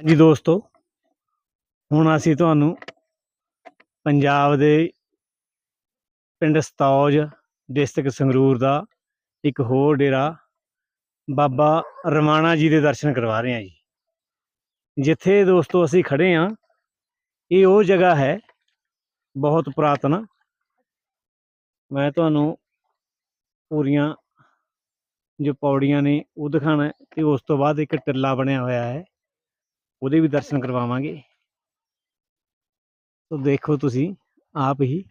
ਹਾਂਜੀ ਦੋਸਤੋ, ਹੁਣ ਅਸੀਂ ਤੁਹਾਨੂੰ ਪੰਜਾਬ ਦੇ ਪਿੰਡ ਸਤੌਜ ਡਿਸਟ੍ਰਿਕਟ ਸੰਗਰੂਰ ਦਾ ਇੱਕ ਹੋਰ ਡੇਰਾ ਬਾਬਾ ਰਵਾਣਾ ਜੀ ਦੇ ਦਰਸ਼ਨ ਕਰਵਾ ਰਹੇ ਹਾਂ ਜੀ। ਜਿੱਥੇ ਦੋਸਤੋ ਅਸੀਂ ਖੜੇ ਹਾਂ, ਇਹ ਉਹ ਜਗ੍ਹਾ ਹੈ ਬਹੁਤ ਪੁਰਾਤਨ। ਮੈਂ ਤੁਹਾਨੂੰ ਪੂਰੀਆਂ ਜੋ ਪੌੜੀਆਂ ਨੇ ਉਹ ਦਿਖਾਣਾ ਹੈ ਤੇ ਉਸ ਤੋਂ ਬਾਅਦ ਇੱਕ ਟਿੱਲਾ ਬਣਿਆ ਹੋਇਆ ਹੈ। ਉਹਦੇ ਵੀ ਦਰਸ਼ਨ ਕਰਵਾਵਾਂਗੇ। ਤੋ ਦੇਖੋ ਤੁਸੀਂ, ਆਪ ਹੀ।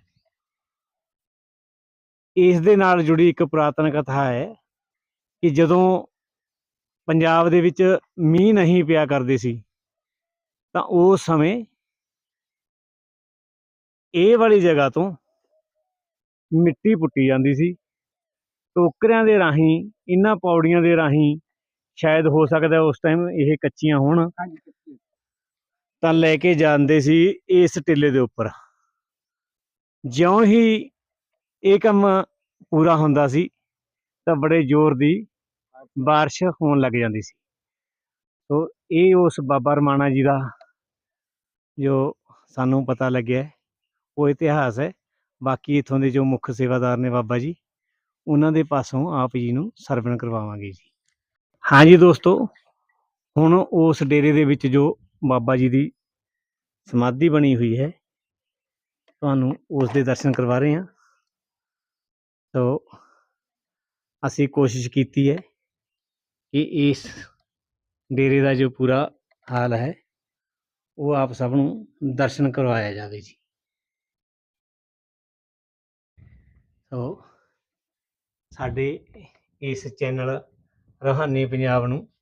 ਇਸ ਦੇ ਨਾਲ ਜੁੜੀ ਇੱਕ ਪੁਰਾਤਨ ਕਥਾ ਹੈ ਕਿ ਜਦੋਂ ਪੰਜਾਬ ਦੇ ਵਿੱਚ ਮੀਂਹ ਨਹੀਂ ਪਿਆ ਕਰਦੇ ਸੀ, ਤਾਂ ਉਸ ਸਮੇਂ ਇਹ ਵਾਲੀ ਜਗ੍ਹਾ ਤੋਂ ਮਿੱਟੀ ਪੁੱਟੀ ਜਾਂਦੀ ਸੀ। ਟੋਕਰਿਆਂ ਦੇ ਰਾਹੀਂ ਇਹਨਾਂ ਪੌੜੀਆਂ ਦੇ ਰਾਹੀਂ ਸ਼ਾਇਦ ਹੋ ਸਕਦਾ ਉਸ ਟਾਈਮ ਇਹ ਕੱਚੀਆਂ ਹੋਣ। ਤਾਂ ਲੈ ਕੇ ਜਾਂਦੇ ਸੀ ਇਸ ਟਿੱਲੇ ਦੇ ਉੱਪਰ ਜਿਉਂ ਹੀ ਇਹ ਕੰਮ ਪੂਰਾ ਹੁੰਦਾ ਸੀ ਤਾਂ ਬੜੇ ਜ਼ੋਰ ਦੀ بارش ਹੋਣ ਲੱਗ ਜਾਂਦੀ ਸੀ ਸੋ ਇਹ ਉਸ ਬਾਬਾ ਰਮਾਣਾ ਜੀ ਦਾ ਜੋ ਸਾਨੂੰ ਪਤਾ ਲੱਗਿਆ ਹੈ, ਉਹ ਇਤਿਹਾਸ ਹੈ ਬਾਕੀ ਇਥੋਂ ਦੇ ਜੋ ਮੁੱਖ ਸੇਵਾਦਾਰ ਨੇ ਬਾਬਾ ਜੀ ਉਹਨਾਂ ਦੇ ਪਾਸੋਂ ਆਪ ਜੀ ਨੂੰ ਸਰਵਣ ਕਰਵਾਵਾਂਗੇ ਜੀ ਹਾਂਜੀ ਦੋਸਤੋ ਹੁਣ ਉਸ ਡੇਰੇ ਦੇ ਵਿੱਚ ਜੋ ਬਾਬਾ ਜੀ ਦੀ ਸਮਾਧੀ ਬਣੀ ਹੋਈ ਹੈ। ਤੁਹਾਨੂੰ ਉਸ ਦੇ ਦਰਸ਼ਨ ਕਰਵਾ ਰਹੇ ਹਾਂ। ਸੋ ਅਸੀਂ ਕੋਸ਼ਿਸ਼ ਕੀਤੀ ਹੈ ਕਿ ਇਸ ਡੇਰੇ ਦਾ ਜੋ ਪੂਰਾ ਹਾਲ ਹੈ, ਉਹ ਆਪ ਸਭ ਨੂੰ ਦਰਸ਼ਨ ਕਰਵਾਇਆ ਜਾਵੇ ਜੀ। ਸੋ ਸਾਡੇ ਇਸ ਚੈਨਲ ਰਹਾਨੀ ਪੰਜਾਬ ਨੂੰ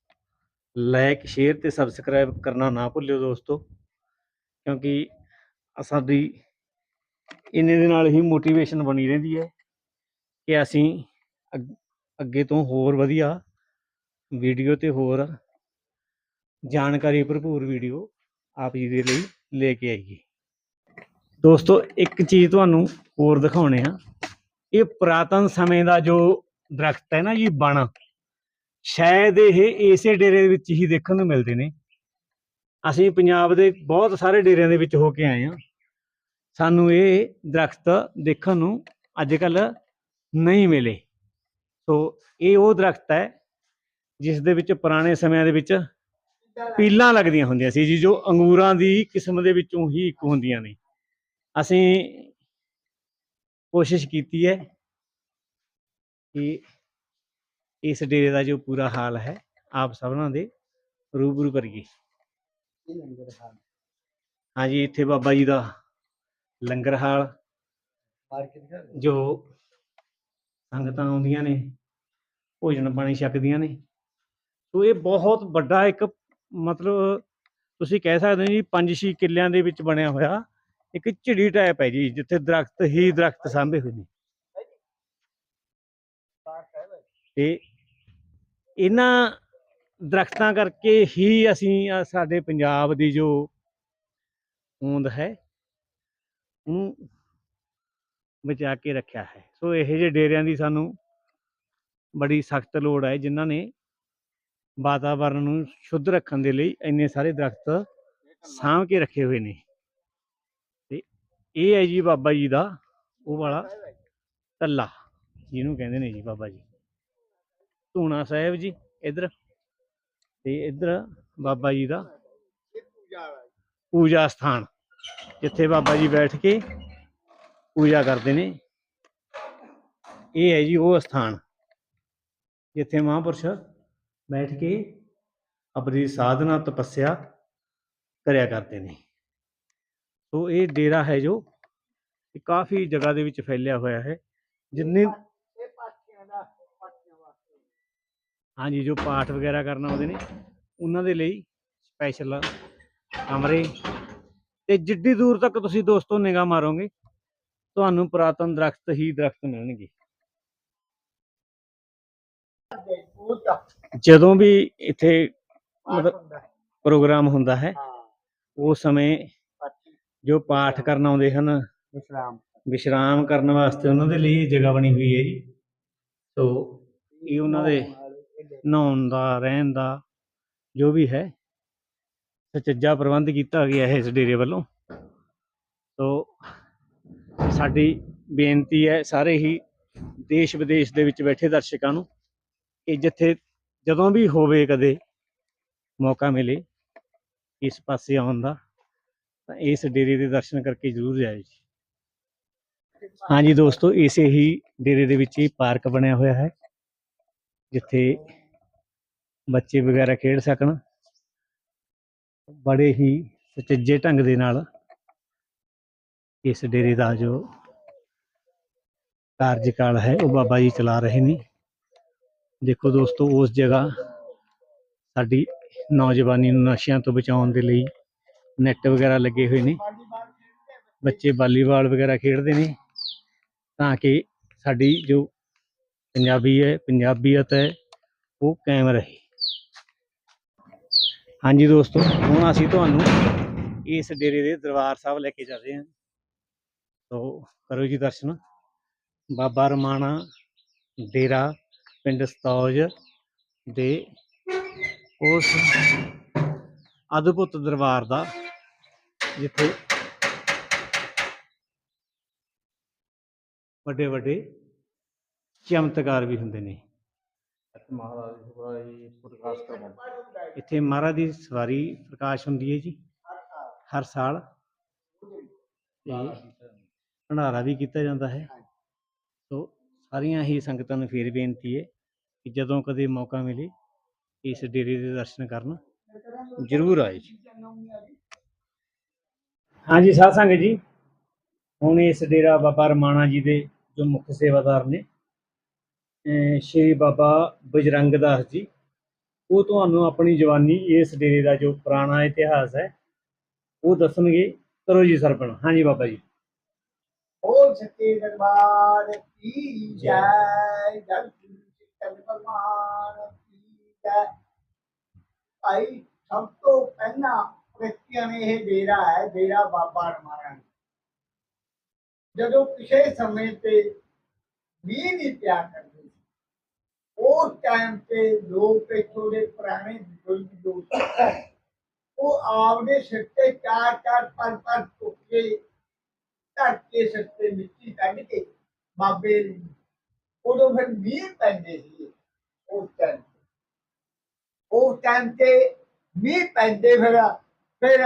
ਲਾਈਕ ਸ਼ੇਅਰ ਤੇ ਸਬਸਕ੍ਰਾਈਬ ਕਰਨਾ ਨਾ ਭੁੱਲਿਓ ਦੋਸਤੋ, ਕਿਉਂਕਿ ਸਾਡੀ ਇਹਨੇ ਦੇ ਨਾਲ ਹੀ ਮੋਟੀਵੇਸ਼ਨ ਬਣੀ ਰਹਿੰਦੀ ਹੈ ਕਿ ਅਸੀਂ ਅੱਗ- ਅੱਗੇ ਤੋਂ ਹੋਰ ਵਧੀਆ ਵੀਡੀਓ ਤੇ ਹੋਰ ਜਾਣਕਾਰੀ ਭਰਪੂਰ ਵੀਡੀਓ ਆਪ ਜੀ ਦੇ ਲਈ ਲੈ ਕੇ ਆਈਏ। ਦੋਸਤੋ, ਇੱਕ ਚੀਜ਼ ਤੁਹਾਨੂੰ ਹੋਰ ਦਿਖਾਉਣੇ ਆ। ਇਹ ਪੁਰਾਤਨ ਸਮੇਂ ਦਾ ਜੋ ਦਰਖਤ ਹੈ ਨਾ ਜੀ, ਬਣ ਸ਼ਾਇਦ ਇਹ ਇਸੇ ਡੇਰੇ ਵਿੱਚ ਹੀ ਦੇਖਣ ਨੂੰ ਮਿਲਦੇ ਨੇ। ਅਸੀਂ ਪੰਜਾਬ ਦੇ ਬਹੁਤ ਸਾਰੇ ਡੇਰਿਆਂ ਦੇ ਵਿੱਚ ਹੋ ਕੇ ਆਏ ਹਾਂ। ਸਾਨੂੰ ਇਹ ਦਰਖਤ ਦੇਖਣ ਨੂੰ ਅੱਜ ਕੱਲ ਨਹੀਂ ਮਿਲੇ। ਸੋ ਇਹ ਉਹ ਦਰਖਤ ਹੈ, ਜਿਸ ਦੇ ਵਿੱਚ ਪੁਰਾਣੇ ਸਮਿਆਂ ਦੇ ਵਿੱਚ ਪੀਲਾਂ ਲੱਗਦੀਆਂ ਹੁੰਦੀਆਂ ਸੀ ਜੀ, ਜੋ ਅੰਗੂਰਾਂ ਦੀ ਕਿਸਮ ਦੇ ਵਿੱਚੋਂ ਹੀ ਇੱਕ ਹੁੰਦੀਆਂ ਨੇ। ਅਸੀਂ ਕੋਸ਼ਿਸ਼ ਕੀਤੀ ਹੈ ਕਿ ਇਸ ਡੇਰੇ ਦਾ ਜੋ ਪੂਰਾ ਹਾਲ ਹੈ ਆਪ ਸਭਨਾਂ ਦੇ ਰੂਬਰੂ ਕਰੀਏ। ਹਾਂਜੀ ਇੱਥੇ ਬਾਬਾ ਜੀ ਦਾ ਲੰਗਰ ਹਾਲ। ਜੋ ਸੰਗਤਾਂ ਆਉਂਦੀਆਂ ਨੇ ਭੋਜਨ ਪਾਣੀ ਛਕਦੀਆਂ ਨੇ। ਸੋ ਇਹ ਬਹੁਤ ਵੱਡਾ ਇੱਕ ਮਤਲਬ ਤੁਸੀਂ ਕਹਿ ਸਕਦੇ ਹੋ ਜੀ 5-6 ਕਿੱਲਿਆਂ ਦੇ ਵਿੱਚ ਬਣਿਆ ਹੋਇਆ ਇੱਕ ਝਿੜੀ ਟਾਈਪ ਹੈ ਜੀ ਜਿੱਥੇ ਦਰਖਤ ਹੀ ਦਰਖਤ ਸਾਂਭੇ ਹੋਏ ਨੇ। ਤੇ ਇਹਨਾਂ ਦਰਖਤਾਂ ਕਰਕੇ ਹੀ ਅਸੀਂ ਸਾਡੇ ਪੰਜਾਬ ਦੀ ਜੋ ਹੋਂਦ ਹੈ, ਉਹਨੂੰ ਬਚਾ ਕੇ ਰੱਖਿਆ ਹੈ। ਸੋ ਇਹੋ ਜਿਹੇ ਡੇਰਿਆਂ ਦੀ ਸਾਨੂੰ ਬੜੀ ਸਖਤ ਲੋੜ ਹੈ, ਜਿਨ੍ਹਾਂ ਨੇ ਵਾਤਾਵਰਣ ਨੂੰ ਸ਼ੁੱਧ ਰੱਖਣ ਦੇ ਲਈ ਇੰਨੇ ਸਾਰੇ ਦਰਖਤ ਸਾਂਭ ਕੇ ਰੱਖੇ ਹੋਏ ਨੇ। ਤੇ ਇਹ ਹੈ ਜੀ ਬਾਬਾ ਜੀ ਦਾ, ਉਹ ਵਾਲਾ ਟੱਲਾ ਜਿਹਨੂੰ ਕਹਿੰਦੇ ਨੇ ਜੀ ਬਾਬਾ ਜੀ। ਧੂਣਾ ਸਾਹਿਬ ਜੀ, ਇਧਰ। ਤੇ ਇਧਰ ਬਾਬਾ ਜੀ ਦਾ ਪੂਜਾ ਸਥਾਨ, ਜਿੱਥੇ ਬਾਬਾ ਜੀ ਬੈਠ ਕੇ ਪੂਜਾ ਕਰਦੇ ਨੇ। ਇਹ ਹੈ ਜੀ ਉਹ ਸਥਾਨ, ਜਿੱਥੇ ਮਹਾਂਪੁਰਸ਼ ਬੈਠ ਕੇ ਆਪਣੀ ਸਾਧਨਾ ਤਪੱਸਿਆ ਕਰਿਆ ਕਰਦੇ ਨੇ। ਸੋ ਇਹ ਡੇਰਾ ਹੈ ਜੋ ਕਾਫੀ ਜਗ੍ਹਾ ਦੇ ਵਿੱਚ ਫੈਲਿਆ ਹੋਇਆ ਹੈ, ਜਿੰਨੇ ਹਾਂਜੀ ਜੋ ਪਾਠ ਵਗੈਰਾ ਕਰਨ ਆਉਂਦੇ ਨੇ ਉਹਨਾਂ ਦੇ ਲਈ ਸਪੈਸ਼ਲ ਕਮਰੇ। ਤੇ ਜਿੱਡੀ ਦੂਰ ਤੱਕ ਤੁਸੀਂ ਦੋਸਤੋ ਨਿਗਾਹ ਮਾਰੋਗੇ ਤੁਹਾਨੂੰ ਪੁਰਾਤਨ ਦਰਖਤ ਹੀ ਦਰਖਤ ਮਿਲਣਗੇ। ਜਦੋਂ ਵੀ ਇੱਥੇ ਮਤਲਬ ਪ੍ਰੋਗਰਾਮ ਹੁੰਦਾ ਹੈ। ਉਸ ਸਮੇਂ ਜੋ ਪਾਠ ਕਰਨ ਆਉਂਦੇ ਹਨ ਵਿਸ਼ਰਾਮ। ਵਿਸ਼ਰਾਮ ਕਰਨ ਵਾਸਤੇ ਉਹਨਾਂ ਦੇ ਲਈ ਜਗ੍ਹਾ ਬਣੀ ਹੋਈ ਹੈ ਜੀ। ਸੋ ਇਹ ਉਹਨਾਂ ਦੇ ਨਹਾਉਣ ਦਾ, ਰਹਿਣ ਦਾ, ਜੋ ਵੀ ਹੈ, ਸੁਚੱਜਾ ਪ੍ਰਬੰਧ ਕੀਤਾ ਗਿਆ ਹੈ ਇਸ ਡੇਰੇ ਵੱਲੋਂ। ਸੋ ਸਾਡੀ ਬੇਨਤੀ ਹੈ ਸਾਰੇ ਹੀ ਦੇਸ਼ ਵਿਦੇਸ਼ ਦੇ ਵਿੱਚ ਬੈਠੇ ਦਰਸ਼ਕਾਂ ਨੂੰ ਕਿ ਜਿੱਥੇ ਜਦੋਂ ਵੀ ਹੋਵੇ ਕਦੇ ਮੌਕਾ ਮਿਲੇ ਇਸ ਪਾਸੇ ਆਉਣ ਦਾ, ਤਾਂ ਇਸ ਡੇਰੇ ਦੇ ਦਰਸ਼ਨ ਕਰਕੇ ਜ਼ਰੂਰ ਜਾਇਓ ਜੀ। ਹਾਂਜੀ ਦੋਸਤੋ, ਇਸੇ ਹੀ ਡੇਰੇ ਦੇ ਵਿੱਚ ਹੀ ਪਾਰਕ ਬਣਿਆ ਹੋਇਆ ਹੈ। ਜਿੱਥੇ ਬੱਚੇ ਵਗੈਰਾ ਖੇਡ ਸਕਣ, ਬੜੇ ਹੀ ਸੁਚੱਜੇ ਢੰਗ ਦੇ ਨਾਲ ਇਸ ਡੇਰੇ ਦਾ ਜੋ ਕਾਰਜਕਾਲ ਹੈ, ਉਹ ਬਾਬਾ ਜੀ ਚਲਾ ਰਹੇ ਨੇ। ਦੇਖੋ ਦੋਸਤੋ, ਉਸ ਜਗ੍ਹਾ ਸਾਡੀ ਨੌਜਵਾਨੀ ਨੂੰ ਨਸ਼ਿਆਂ ਤੋਂ ਬਚਾਉਣ ਦੇ ਲਈ ਨੈੱਟ ਵਗੈਰਾ ਲੱਗੇ ਹੋਏ ਨੇ। ਬੱਚੇ ਵਾਲੀਬਾਲ ਵਗੈਰਾ ਖੇਡਦੇ ਨੇ, ਤਾਂ ਕਿ ਸਾਡੀ ਜੋ ਪੰਜਾਬੀ ਹੈ, ਪੰਜਾਬੀਅਤ ਹੈ, ਉਹ ਕਾਇਮ ਰਹੇ। ਹਾਂਜੀ ਦੋਸਤੋ, ਹੁਣ ਅਸੀਂ ਤੁਹਾਨੂੰ ਇਸ ਡੇਰੇ ਦੇ ਦਰਬਾਰ ਸਾਹਿਬ ਲੈ ਕੇ ਚੱਲਦੇ ਹਾਂ। ਤੋ ਕਰੋ ਜੀ ਦਰਸ਼ਨ। ਬਾਬਾ ਰਮਾਣਾ ਡੇਰਾ ਪਿੰਡ ਸਤੌਜ ਦੇ ਉਸ ਅਦਭੁਤ ਦਰਬਾਰ ਦਾ, ਜਿੱਥੇ ਵੱਡੇ ਵੱਡੇ ਚਮਤਕਾਰ ਵੀ ਹੁੰਦੇ ਨੇ। ਮਹਾਰਾਜ ਪ੍ਰਕਾਸ਼ ਕਰਵਾਉਂਦਾ ਇੱਥੇ ਮਹਾਰਾਜ ਦੀ ਸਵਾਰੀ ਪ੍ਰਕਾਸ਼ ਹੁੰਦੀ ਹੈ ਜੀ। ਹਰ ਸਾਲ। ਤੇ ਭੰਡਾਰਾ ਵੀ ਕੀਤਾ ਜਾਂਦਾ ਹੈ। ਸੋ ਸਾਰੀਆਂ ਹੀ ਸੰਗਤਾਂ ਨੂੰ ਫੇਰ ਬੇਨਤੀ ਹੈ ਕਿ ਜਦੋਂ ਕਦੇ ਮੌਕਾ ਮਿਲੇ ਇਸ ਡੇਰੇ ਦੇ ਦਰਸ਼ਨ ਕਰਨ ਜ਼ਰੂਰ ਆਏ ਜੀ। ਹਾਂਜੀ ਸਾਧ ਸੰਗਤ ਜੀ ਹੁਣ ਇਸ ਡੇਰਾ ਬਾਬਾ ਰਮਾਣਾ ਜੀ ਦੇ ਜੋ ਮੁੱਖ ਸੇਵਾਦਾਰ ਨੇ ਸ਼੍ਰੀ ਬਾਬਾ ਬਜਰੰਗ ਦਾਸ ਜੀ। ਉਹ ਤੁਹਾਨੂੰ ਆਪਣੀ ਜਵਾਨੀ ਇਸ ਡੇਰੇ ਦਾ ਜੋ ਪੁਰਾਣਾ ਇਤਿਹਾਸ ਹੈ ਉਹ ਦੱਸਣਗੇ। ਕਰੋ ਜੀ ਸਰਪਣ। ਹਾਂਜੀ ਬਾਬਾ ਜੀ। ਬੋਲ ਸੱਚੇ ਦਰਬਾਰ ਕੀ ਜੈ। ਜਗ ਸਿੱਖਨ ਭਗਵਾਨ ਕੀ ਜੈ। ਆਈ ਸਭ ਤੋਂ ਪਹਿਲਾਂ ਵਿਅਕਤੀਆਂ ਨੇ ਇਹ ਡੇਰਾ ਹੈ ਡੇਰਾ ਬਾਬਾ ਰਮਾਣਾ ਜਦੋਂ ਕਿਸੇ ਸਮੇਂ ਤੇ ਵੀ ਨਹੀਂ ਪਿਆ ਕਰਦੇ ਸੀ ਉਸ ਟਾਈਮ ਤੇ ਲੋਕ ਇੱਥੋਂ ਦੇ ਪੁਰਾਣੇ ਬਜ਼ੁਰਗ ਜੋ ਉਹ ਆਪਦੇ ਸਿਰ ਤੇ ਚਾਰ ਚਾਰ, ਪੰਜ ਪੰਜ ਟੁੱਕੇ ਧਰ ਕੇ ਸਿਰ ਤੇ ਮਿੱਟੀ ਕੱਢ ਕੇ ਬਾਬੇ ਉਦੋਂ ਫਿਰ ਮੀਂਹ ਪੈਂਦੇ ਸੀ ਉਸ ਟਾਈਮ ਉਸ ਟਾਈਮ ਤੇ ਮੀਂਹ ਪੈਂਦੇ ਫਿਰ ਫਿਰ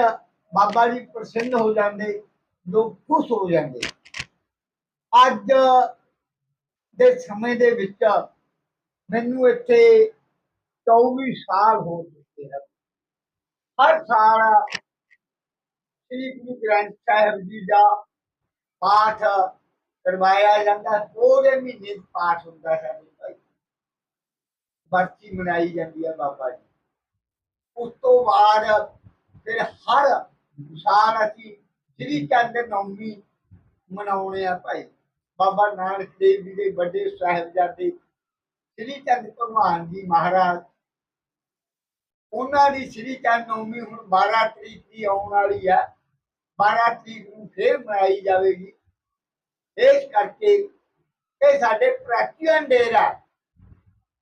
ਬਾਬਾ ਜੀ ਪ੍ਰਸੰਨ ਹੋ ਜਾਂਦੇ, ਲੋਕ ਖੁਸ਼ ਹੋ ਜਾਂਦੇ। ਅੱਜ ਦੇ ਸਮੇਂ ਦੇ ਵਿੱਚ ਮੈਨੂੰ ਇੱਥੇ 24 ਸਾਲ ਹੋ ਚੁੱਕੇ ਹਨ। ਹਰ ਸਾਲ ਸ੍ਰੀ ਗੁਰੂ ਗ੍ਰੰਥ ਸਾਹਿਬ ਜੀ ਦਾ ਪਾਠ ਕਰਵਾਇਆ ਜਾਂਦਾ ਪੂਰੇ ਮਹੀਨੇ ਪਾਠ ਹੁੰਦਾ ਸਾਡੇ ਭਾਈ। ਵਰਤੀ ਮਨਾਈ ਜਾਂਦੀ ਹੈ ਬਾਬਾ ਜੀ। ਉਸ ਤੋਂ ਬਾਅਦ ਫਿਰ ਹਰ ਸਾਲ ਅਸੀਂ ਸ੍ਰੀ ਚੰਦ ਨੌਮੀ ਮਨਾਉਣੇ ਆ ਭਾਈ। ਬਾਬਾ ਨਾਨਕ ਦੇਵ ਜੀ ਦੇ ਵੱਡੇ ਸਾਹਿਬਜ਼ਾਦੇ ਸ੍ਰੀ ਚੰਦ ਭਗਵਾਨ ਜੀ ਮਹਾਰਾਜ, ਉਹਨਾਂ ਦੀ ਸ੍ਰੀ ਚੰਦ ਨੌਮੀ ਹੁਣ 12 ਤਰੀਕ ਦੀ ਆਉਣ ਵਾਲੀ ਹੈ 12 ਤਰੀਕ ਨੂੰ ਫੇਰ ਮਨਾਈ ਜਾਵੇਗੀ। ਇਸ ਕਰਕੇ ਇਹ ਸਾਡੇ ਪ੍ਰਾਚੀਨ ਡੇਰਾ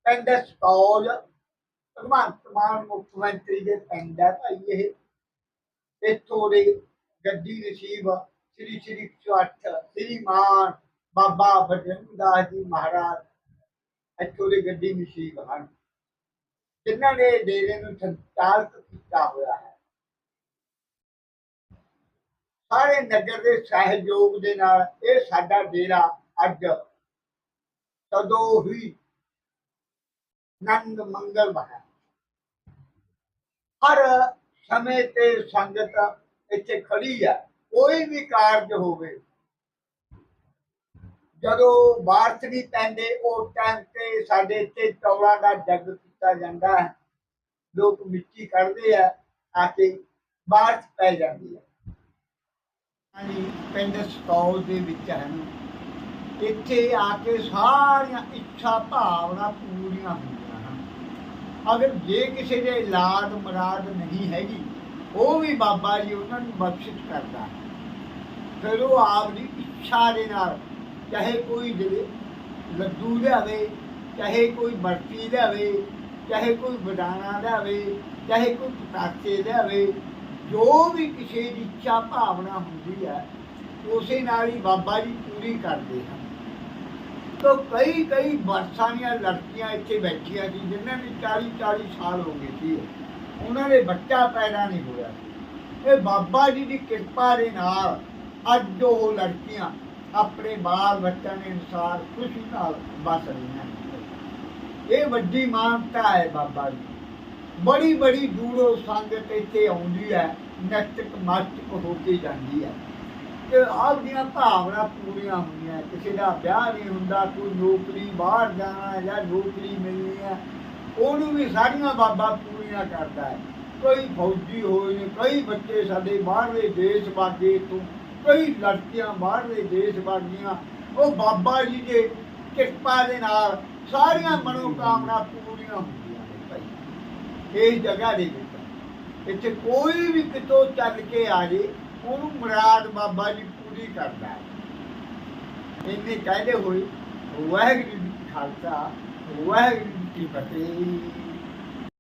ਪਿੰਡ ਸਟੋਲ ਭਗਵੰਤ ਮਾਨ ਮੁੱਖ ਮੰਤਰੀ ਦੇ ਪਿੰਡ ਹੈ ਭਾਈ ਇਹ। ਇੱਥੋਂ ਦੇ ਗੱਡੀ ਨਸੀਬ ਸ੍ਰੀ ਸ੍ਰੀ ਚੌਥ ਸ੍ਰੀ ਮਾਨ ਬਾਬਾ ਬਜਰੰਗ ਦਾਸ ਜੀ ਮਹਾਰਾਜ ਇੱਥੋਂ ਦੇ ਗੱਦੀ ਨਸੀਬ ਹਨ। ਜਿਨ੍ਹਾਂ ਨੇ ਡੇਰੇ ਨੂੰ ਸੰਚਾਲਕ ਕੀਤਾ ਹੋਇਆ ਹੈ। ਸਾਰੇ ਨਗਰ ਦੇ ਸਹਿਯੋਗ ਦੇ ਨਾਲ ਇਹ ਸਾਡਾ ਡੇਰਾ ਅੱਜ ਤਦੋਂ ਹੀ ਨੰਦ ਮੰਗਲ ਬਣਾ ਹਰ ਸਮੇਂ ਤੇ ਸੰਗਤ ਇੱਥੇ ਖੜੀ ਹੈ। ਕੋਈ ਵੀ ਕਾਰਜ ਹੋਵੇ ਜਦੋਂ ਬਾਰਸ ਵੀ ਪੈਂਦੇ, ਉਸ ਟਾਈਮ ਤੇ ਸਾਡੇ ਇੱਥੇ ਚੌਲਾਂ ਦਾ ਜੱਗ ਕੀਤਾ ਜਾਂਦਾ ਹੈ। ਲੋਕ ਮਿੱਟੀ ਕੱਢਦੇ ਆ ਆ ਕੇ ਬਾਰਸ ਪੈ ਜਾਂਦੀ ਹੈ। ਹਾਂਜੀ, ਪਿੰਡ ਸਤੌਲ ਦੇ ਵਿੱਚ ਹਨ ਇੱਥੇ ਆ ਕੇ ਸਾਰੀਆਂ ਇੱਛਾ ਭਾਵਨਾ ਪੂਰੀਆਂ ਹੁੰਦੀਆਂ ਹਨ। ਅਗਰ ਜੇ ਕਿਸੇ ਦੇ ਔਲਾਦ ਮੁਰਾਦ ਨਹੀਂ ਹੈਗੀ, ਉਹ ਵੀ ਬਾਬਾ ਜੀ ਉਹਨਾਂ ਨੂੰ ਬਖਸ਼ਿਸ਼ ਕਰਦਾ ਹੈ। ਫਿਰ ਉਹ ਆਪ ਦੀ ਇੱਛਾ ਦੇ ਨਾਲ ਚਾਹੇ ਕੋਈ ਜਿਹੜੇ ਲੱਡੂ ਲਿਆਵੇ, ਚਾਹੇ ਕੋਈ ਬਰਫੀ ਲਿਆਵੇ, ਚਾਹੇ ਕੋਈ ਬਦਾਨਾ ਲਿਆਵੇ, ਚਾਹੇ ਕੋਈ ਪਟਾਕੇ ਲਿਆਵੇ, ਜੋ ਵੀ ਕਿਸੇ ਦੀ ਇੱਛਾ ਭਾਵਨਾ ਹੁੰਦੀ ਹੈ, ਉਸੇ ਨਾਲ ਹੀ ਬਾਬਾ ਜੀ ਪੂਰੀ ਕਰਦੇ ਹਨ। ਤੋ ਕਈ ਕਈ ਬਰਸਾਂ ਦੀਆਂ ਲੜਕੀਆਂ ਇੱਥੇ ਬੈਠੀਆਂ ਸੀ, ਜਿਨ੍ਹਾਂ ਨੇ 40 40 ਸਾਲ ਹੋ ਗਏ ਸੀ। ਉਹਨਾਂ ਦੇ ਬੱਚਾ ਪੈਦਾ ਨਹੀਂ ਹੋਇਆ। ਇਹ ਬਾਬਾ ਜੀ ਦੀ ਕਿਰਪਾ ਦੇ ਨਾਲ ਅੱਜ ਉਹ ਲੜਕੀਆਂ ਆਪਣੇ ਬਾਲ ਬੱਚਿਆਂ ਦੇ ਅਨੁਸਾਰ ਖੁਸ਼ੀ ਨਾਲ ਬਸ ਰਹੀਆਂ ਇਹ ਵੱਡੀ ਮਾਨਤਾ ਹੈ ਬਾਬਾ ਜੀ। ਬੜੀ ਬੜੀ ਦੂਰੋਂ ਸੰਗਤ ਇੱਥੇ ਆਉਂਦੀ ਹੈ ਨਤਕ ਮਸਤਕ ਹੋ ਕੇ ਜਾਂਦੀ ਹੈ। ਕਿ ਆਪਦੀਆਂ ਭਾਵਨਾ ਪੂਰੀਆਂ ਹੁੰਦੀਆਂ ਕਿਸੇ ਦਾ ਵਿਆਹ ਨਹੀਂ ਹੁੰਦਾ, ਕੋਈ ਨੌਕਰੀ, ਬਾਹਰ ਜਾਣਾ ਜਾਂ ਨੌਕਰੀ ਮਿਲਣੀ ਹੈ, ਉਹਨੂੰ ਵੀ ਸਾਰੀਆਂ ਬਾਬਾ ਪੂਰੀਆਂ ਕਰਦਾ ਹੈ। ਕਈ ਫੌਜੀ ਹੋਏ ਨੇ ਕਈ ਬੱਚੇ ਸਾਡੇ ਬਾਹਰਲੇ ਦੇਸ਼ ਬਾਗੇ ਤੋਂ ਕਈ ਲੜਕੀਆਂ ਬਾਹਰਲੇ ਦੇਸ਼ ਬਾਗੀਆਂ ਉਹ ਬਾਬਾ ਜੀ ਦੇ ਕਿਰਪਾ ਦੇ ਨਾਲ ਸਾਰੀਆਂ ਮਨੋਕਾਮਨਾ ਪੂਰੀਆਂ ਹੁੰਦੀਆਂ ਨੇ ਭਾਈ। ਇਸ ਜਗ੍ਹਾ ਦੇ ਵਿੱਚ। ਇੱਥੇ ਕੋਈ ਵੀ ਕਿਤੋਂ ਚੱਲ ਕੇ ਆ ਜੇ, ਉਹਨੂੰ ਮੁਰਾਦ ਬਾਬਾ ਜੀ ਪੂਰੀ ਕਰਦਾ ਹੈ। ਇੰਨੇ ਕਹਿੰਦੇ ਹੋਏ, ਵਾਹਿਗੁਰੂ ਜੀ ਕੀ ਖਾਲਸਾ, ਵਾਹਿਗੁਰੂ ਜੀ ਕੀ ਫਤਿਹ।